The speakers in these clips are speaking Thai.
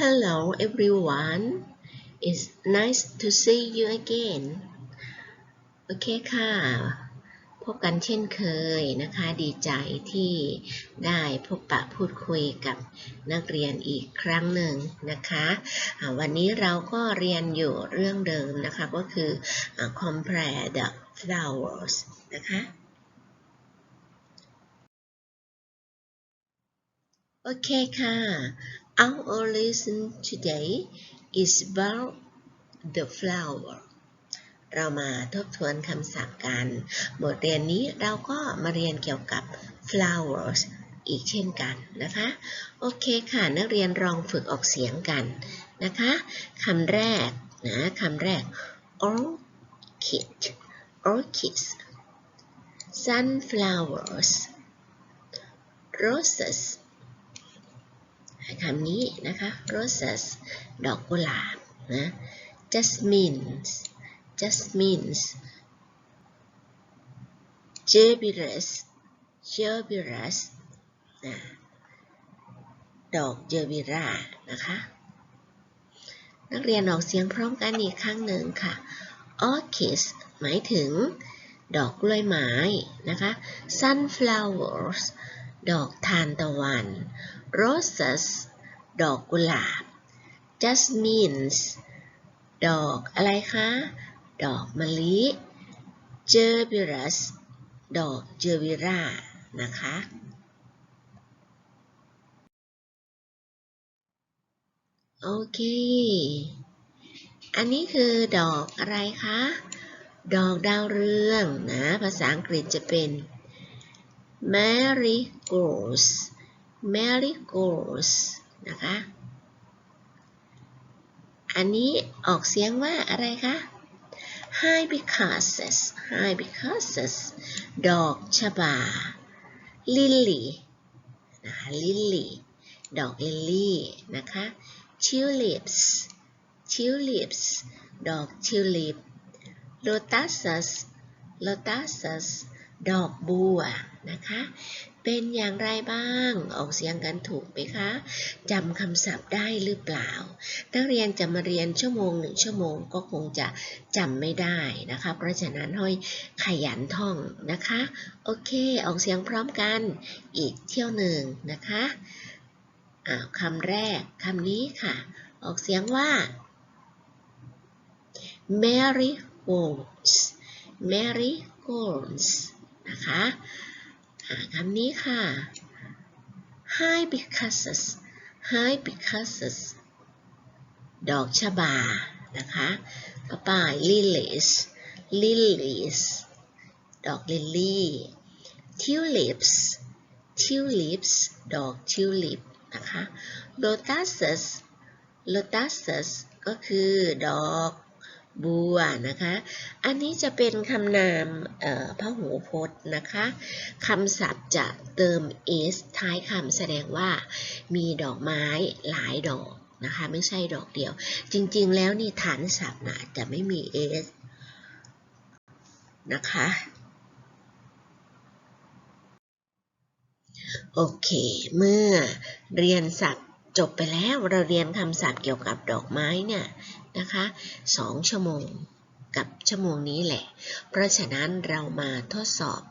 Hello everyone it's nice to see you again โอเคค่ะ พบกันเช่นเคยนะคะ ดีใจที่ได้พบปะพูดคุยกับนักเรียนอีกครั้งหนึ่งนะคะ วันนี้เราก็เรียนอยู่เรื่องเดิมนะคะ ก็คือ compare the flowers นะคะโอเคค่ะ Our lesson today is about the flower เรามาทบทวนคำศัพท์กันบทเรียนนี้เราก็มาเรียนเกี่ยวกับ flowers อีกเช่นกันนะคะ โอเคค่ะนักเรียนลองฝึกออกเสียงกันนะคะคำแรกนะคำแรก orchid orchids sunflowers roses คำนี้นะคะ roses ดอกกุหลาบนะ jasmines jasmines gerberas gerberas นะดอกเจอร์บิรานะคะ นักเรียนออกเสียงพร้อมกันอีกครั้งหนึ่งค่ะ orchids หมายถึงดอกกล้วยไม้นะคะ sunflowers ดอกทานตะวัน roses ดอกกุหลาบ jasmines ดอกอะไรคะ ดอกมะลิ gerberas ดอกเจอร์บิรานะคะ โอเค อันนี้คือดอกอะไรคะ ดอกดาวเรืองนะ ภาษาอังกฤษจะเป็น marigolds marigolds นะคะ อันนี้ออกเสียงว่าอะไรคะ hibiscus hibiscus ดอกชบา lily นะคะ lily ดอกลิลลี่นะคะ tulips tulips ดอกทิวลิป lotuses lotuses ดอกบัว นะคะ เป็นอย่างไรบ้าง ออกเสียงกันถูกไหมคะจำคำศัพท์ได้หรือเปล่า นักเรียนจะมาเรียนชั่วโมงหนึ่งชั่วโมงก็คงจะจำไม่ได้นะคะ เพราะฉะนั้นห้อยขยันท่องนะคะ โอเค ออกเสียงพร้อมกัน อีกเที่ยวหนึ่งนะคะอ้าวคำแรกคำนี้ค่ะ ออกเสียงว่า marigolds marigolds นะคะ คำนี้ค่ะ hibiscus hibiscus ดอกชบา นะคะ ต่อไป lilies lilies ดอกลิลลี่ tulips tulips ดอกทิวลิปนะคะ lotuses lotuses ก็คือดอก บัวนะคะ อันนี้จะเป็นคำนามพหูพจน์นะคะคำศัพท์จะเติม s ท้ายคำแสดงว่ามีดอกไม้หลายดอกนะคะไม่ใช่ดอกเดียว จริงๆ แล้วนี่ฐานศัพท์นะจะไม่มี s นะคะ โอเค เมื่อเรียนศัพท์ จบไปแล้วเราเรียนคำศัพท์เกี่ยวกับดอกไม้เนี่ยนะคะสองชั่วโมงกับชั่วโมงนี้แหละ เพราะฉะนั้นเรามาทดสอบ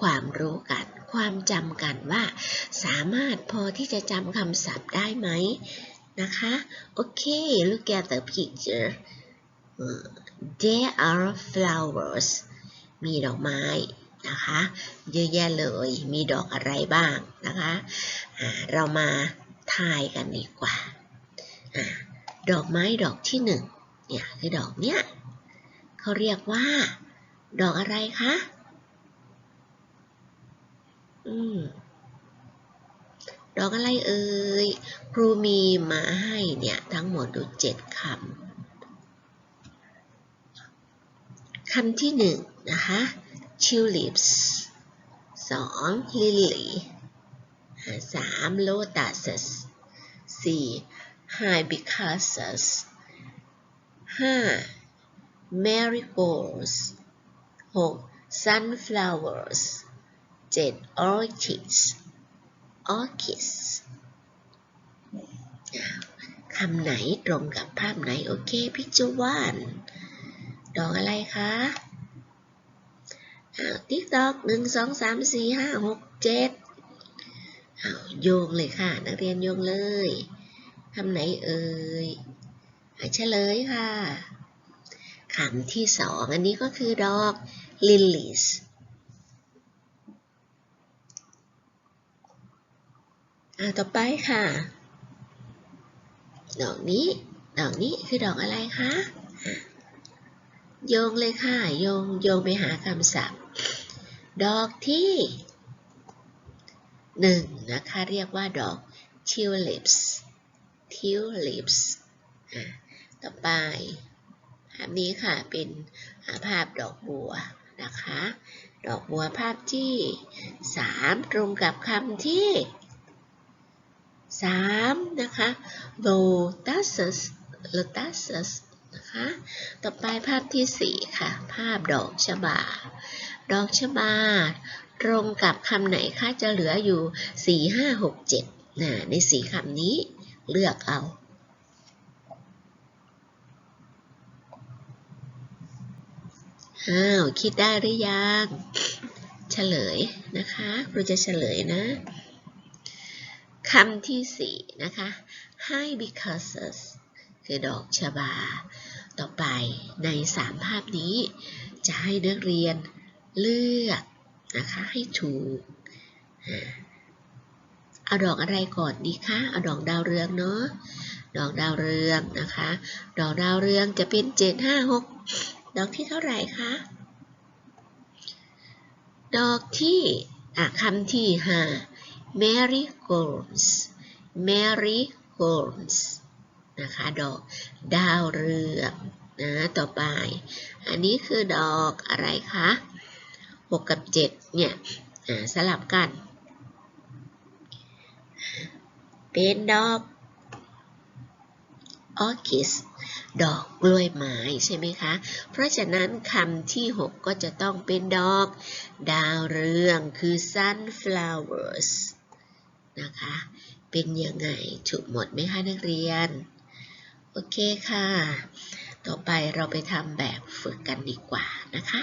ความรู้กัน ความจำกันว่า สามารถพอที่จะจำคำศัพท์ได้ไหมนะคะโอเค look at the picture there are flowers มีดอกไม้นะคะ เยอะแยะเลย มีดอกอะไรบ้างนะคะะเรามา ทายกันดีกว่าดอกไม้ดอกที่หนึ่งเนี่ยคือดอกเนี้ยเขาเรียกว่า ดอกอะไรคะ อืม ดอกอะไรเอ่ย ครูมีมาให้เนี่ย ทั้งหมดดูเจ็ดคำ คำที่หนึ่งนะคะ tulips สอง lily สาม lotuses สี่ hibiscus ห้า marigolds หก sunflowers เจ็ด orchids orchids คำไหนตรงกับภาพไหน โอเค picture one ดอกอะไรคะอ้าวติ๊กตอกหนึ่งสองสามสี่ห้าหกเจ็ด โยงเลยค่ะ นักเรียนโยงเลยคำไหนเอ่ยอ่เฉลยค่ะคำที่สองอันนี้ก็คือดอก lilies อะต่อไปค่ะ ดอกนี้ ดอกนี้คือดอกอะไรคะโยงเลยค่ะ โยงโยงไปหาคำศัพท์ ดอกที่ หนึ่งนะคะ เรียกว่าดอก tulips tulips ต่อไป ภาพนี้ค่ะ เป็นภาพดอกบัวนะคะ ดอกบัวภาพที่สามตรงกับคำที่สามนะคะ lotuses lotuses นะคะ ต่อไปภาพที่สี่ค่ะ ภาพดอกชบา ดอกชบา ตรงกับคำไหนคะจะเหลืออยู่สี่ห้าหกเจ็ดนะในสี่คำนี้เลือกเอาอ้าวคิดได้หรือยังเฉลยนะคะครูจะเฉลยนะคำที่สี่นะคะให้ because คือดอกชบา ต่อไปในสามภาพนี้ จะให้นักเรียน เลือกนะคะให้ถูก เอาดอกอะไรก่อนดีคะ เอาดอกดาวเรืองเนาะ ดอกดาวเรืองนะคะ ดอกดาวเรืองจะเป็นเจ็ดห้าหกดอกที่เท่าไหร่คะ ดอกที่อะคำที่ห้า marigolds marigolds นะคะดอกดาวเรืองนะต่อไป อันนี้คือดอกอะไรคะ 6 กับ 7 เนี่ยสลับกัน เป็นดอกออคิสดอกกล้วยไม้ใช่ไหมคะ เพราะฉะนั้นคำที่ 6 ก็จะต้องเป็นดอก ดาวเรืองคือ sunflowers นะคะ เป็นยังไงถูกหมดไหมคะนักเรียน โอเคค่ะ ต่อไปเราไปทำแบบฝึกกันดีกว่านะคะ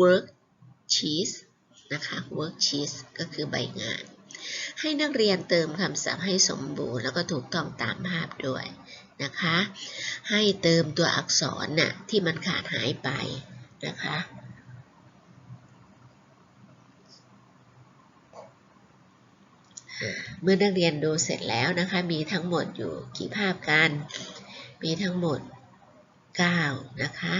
work sheet นะคะ work sheet ก็คือใบงาน ให้นักเรียนเติมคำศัพท์ให้สมบูรณ์แล้วก็ถูกต้องตามภาพด้วยนะคะ ให้เติมตัวอักษรน่ะที่มันขาดหายไปนะคะเมื่อนักเรียนดูเสร็จแล้วนะคะ มีทั้งหมดอยู่กี่ภาพกัน มีทั้งหมด 9 นะคะ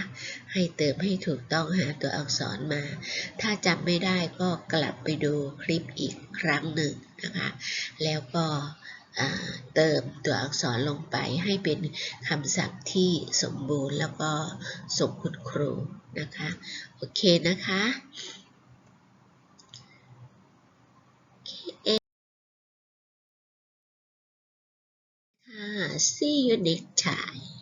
ให้เติมให้ถูกต้องหาตัวอักษรมา ถ้าจำไม่ได้ก็กลับไปดูคลิปอีกครั้งหนึ่งนะคะ แล้วก็เติมตัวอักษรลงไปให้เป็นคำศัพท์ที่สมบูรณ์แล้วก็ส่งคุณครูนะคะ โอเคนะคะค่ะ see you next time